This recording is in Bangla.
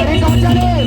আরে কাচারে